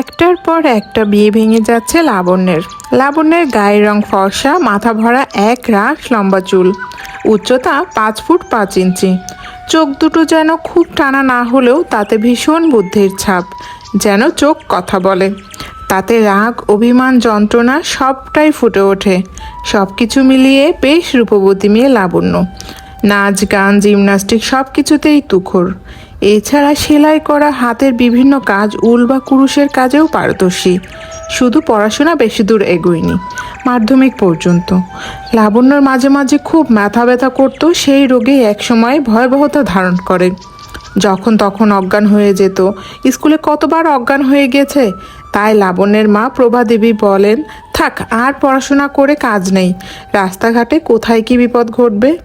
একটার পর একটা বিয়ে ভেঙে যাচ্ছে লাবণ্যের। লাবণ্যের গায়ের রং ফর্সা, মাথা ভরা এক রাশ লম্বা চুল। উচ্চতা পাঁচ ফুট পাঁচ ইঞ্চি। চোখ দুটো যেন খুব টানা না হলেও তাতে ভীষণ বুদ্ধির ছাপ, যেন চোখ কথা বলে। তাতে রাগ, অভিমান, যন্ত্রণা সবটাই ফুটে ওঠে। সব কিছু মিলিয়ে বেশ রূপবতী মেয়ে লাবণ্য। নাচ, গান, জিমনাস্টিক সব কিছুতেই তুখর। এছাড়া সেলাই করা হাতের বিভিন্ন কাজ উল বা কুরুশের কাজেও পারদর্শী। শুধু পড়াশোনা বেশি দূর এগোয়নি, মাধ্যমিক পর্যন্ত। লাবণ্যর মাঝে মাঝে খুব মাথা ব্যথা করতো, সেই রোগে একসময় ভয়াবহতা ধারণ করে। যখন তখন অজ্ঞান হয়ে যেত। স্কুলে কতবার অজ্ঞান হয়ে গেছে? তাই লাবণ্যের মা প্রভা দেবী বলেন, থাক, আর পড়াশোনা করে কাজ নেই। রাস্তাঘাটে কোথায় কি বিপদ ঘটবে?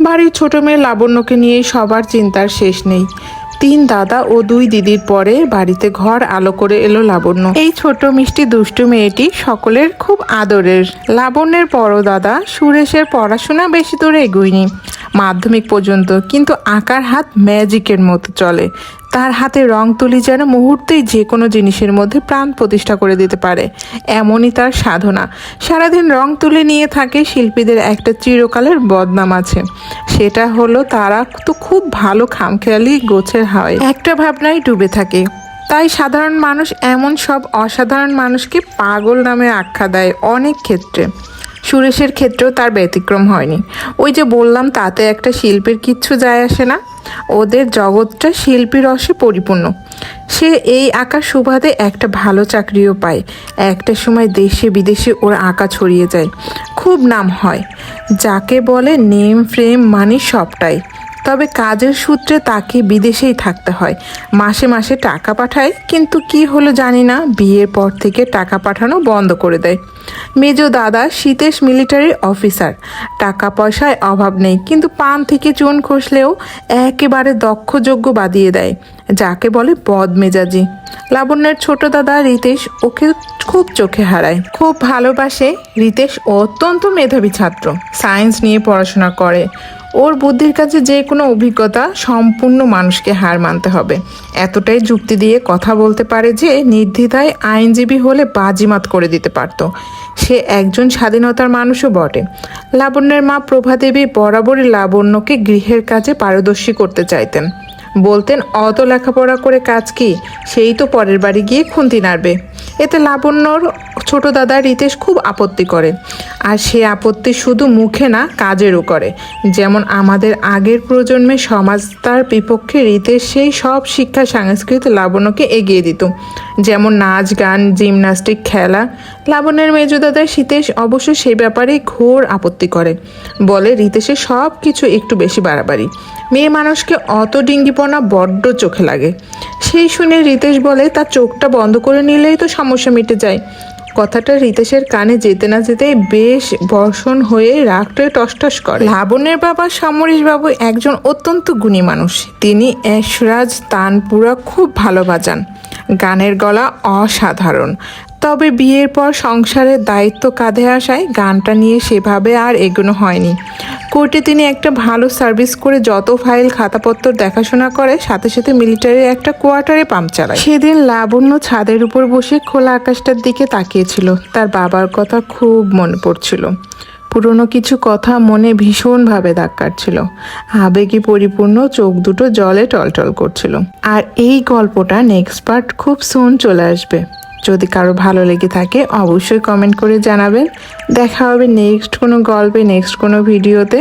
বাড়ির ছোট মেয়ে লাবণ্যকে নিয়েই সবার চিন্তার শেষ নেই। তিন দাদা ও দুই দিদির পরে বাড়িতে ঘর আলো করে এলো লাবণ্য। এই ছোট মিষ্টি দুষ্টু মেয়েটি সকলের খুব আদরের। লাবণ্যের বড় দাদা সুরেশের পড়াশোনা বেশি দূরে এগোয়নি। মাধ্যমিক পর্যন্ত কিন্তু আঁকার হাত ম্যাজিকের মতো চলে। তার হাতে রং তুলি যেন মুহূর্তেই যে কোনো জিনিসের মধ্যে প্রাণ প্রতিষ্ঠা করে দিতে পারে। এমনই তার সাধনা। সারাদিন রং তুলে নিয়ে থাকে শিল্পীদের একটা চিরকালের বদনাম আছে। সেটা হলো তারা তো খুব ভালো খামখেয়ালি গোছের হয়। একটা ভাবনায় ডুবে থাকে। তাই সাধারণ মানুষ এমন সব অসাধারণ মানুষকে পাগল নামে আখ্যা দেয় অনেক ক্ষেত্রে। সুরেশের ক্ষেত্রেও তার ব্যতিক্রম হয়নি। ওই যে বললাম, তাতে একটা শিল্পের কিচ্ছু যায় আসে না। ওদের জগৎটা শিল্পী রসে পরিপূর্ণ। সে এই আঁকার সুবাদে একটা ভালো চাকরিও পায়। একটা সময় দেশে বিদেশে ওর আঁকা ছড়িয়ে যায়। খুব নাম হয়। যাকে বলে নেম ফ্রেম মানে সবটাই। তবে কাজের সূত্রে তাকে বিদেশেই থাকতে হয়। মাসে মাসে টাকা পাঠায়, কিন্তু কি হলো জানি না। বিয়ের পর থেকে টাকা পাঠানো বন্ধ করে দেয়। মেজ দাদা শীতেশ মিলিটারি অফিসার। টাকা পয়সায় অভাব নেই, কিন্তু পান থেকে চুন খসলেও একেবারে দক্ষযোগ্য বাদিয়ে দেয়, যাকে বলে বদ মেজাজি লাবণ্যের ছোট দাদা রিতেশ ওকে খুব চোখে হারায়। খুব ভালোবাসে রিতেশ অত্যন্ত মেধাবী ছাত্র। সায়েন্স নিয়ে পড়াশোনা করে। ওর বুদ্ধির কাছে যে কোনো অভিজ্ঞতা সম্পূর্ণ মানুষকে হার মানতে হবে। এতটাই যুক্তি দিয়ে কথা বলতে পারে যে নির্দ্বিধায় আইনজীবী হলে বাজিমাত করে দিতে পারতো। সে একজন স্বাধীনতার মানুষও বটে। লাবণ্যের মা প্রভাদেবী বরাবরই লাবণ্যকে গৃহের কাজে পারদর্শী করতে চাইতেন। বলতেন, অত লেখাপড়া করে কাজ কি? সেই তো পরের বাড়ি গিয়ে খুন্তি নাড়বে। এতে লাবণ্যর ছোট দাদা রিতেশ খুব আপত্তি করে। আর সে আপত্তি শুধু মুখে না, কাজেরও করে। যেমন আমাদের আগের প্রজন্মে সমাজ তার বিপক্ষে রিতেশ সেই সব শিক্ষা সংস্কৃতি লাবণ্যকে এগিয়ে দিত। যেমন নাচ, গান, জিমনাস্টিক, খেলা। লাবণ্যের মেজদাদা শীতেশ অবশ্য সে ব্যাপারে ঘোর আপত্তি করে। বলে রিতেশের সব কিছু একটু বেশি বাড়াবাড়ি। মেয়ে মানুষকে অত ডিঙ্গিপনা বড্ড চোখে লাগে। সেই শুনে রিতেশ বলে তার চোখটা বন্ধ করে নিলেই তো সমস্যা মিটে যায়। কথাটা রিতেশের কানে যেতে না যেতেই বেশ বর্ষণ হয়ে রাগটে টসটস করে। লাবণের বাবা সমরেশ বাবু একজন অত্যন্ত গুণী মানুষ। তিনি এশরাজ তানপুরা খুব ভালো বাজান। গানের গলা অসাধারণ। তবে বিয়ের পর সংসারের দায়িত্ব কাঁধে আসায় গানটা নিয়ে সেভাবে আর এগোনো হয়নি। কোর্টে তিনি একটা ভালো সার্ভিস করে যত ফাইল, খাতাপত্র দেখাশোনা করে, সাথে সাথে মিলিটারির একটা কোয়ার্টারে পাম্প চালায়। সেদিন লাবণ্য ছাদের উপর বসে খোলা আকাশটার দিকে তাকিয়েছিল। তার বাবার কথা খুব মনে পড়ছিল। পুরনো কিছু কথা মনে ভীষণভাবে দাগ কাটছিল আবেগে পরিপূর্ণ চোখ দুটো জলে টলটল করছিল। আর এই গল্পটা নেক্সট পার্ট খুব সুন চলে আসবে। যদি কারও ভালো লেগে থাকে, অবশ্যই কমেন্ট করে জানাবেন। দেখা হবে নেক্সট কোনো গল্পে নেক্সট কোনো ভিডিওতে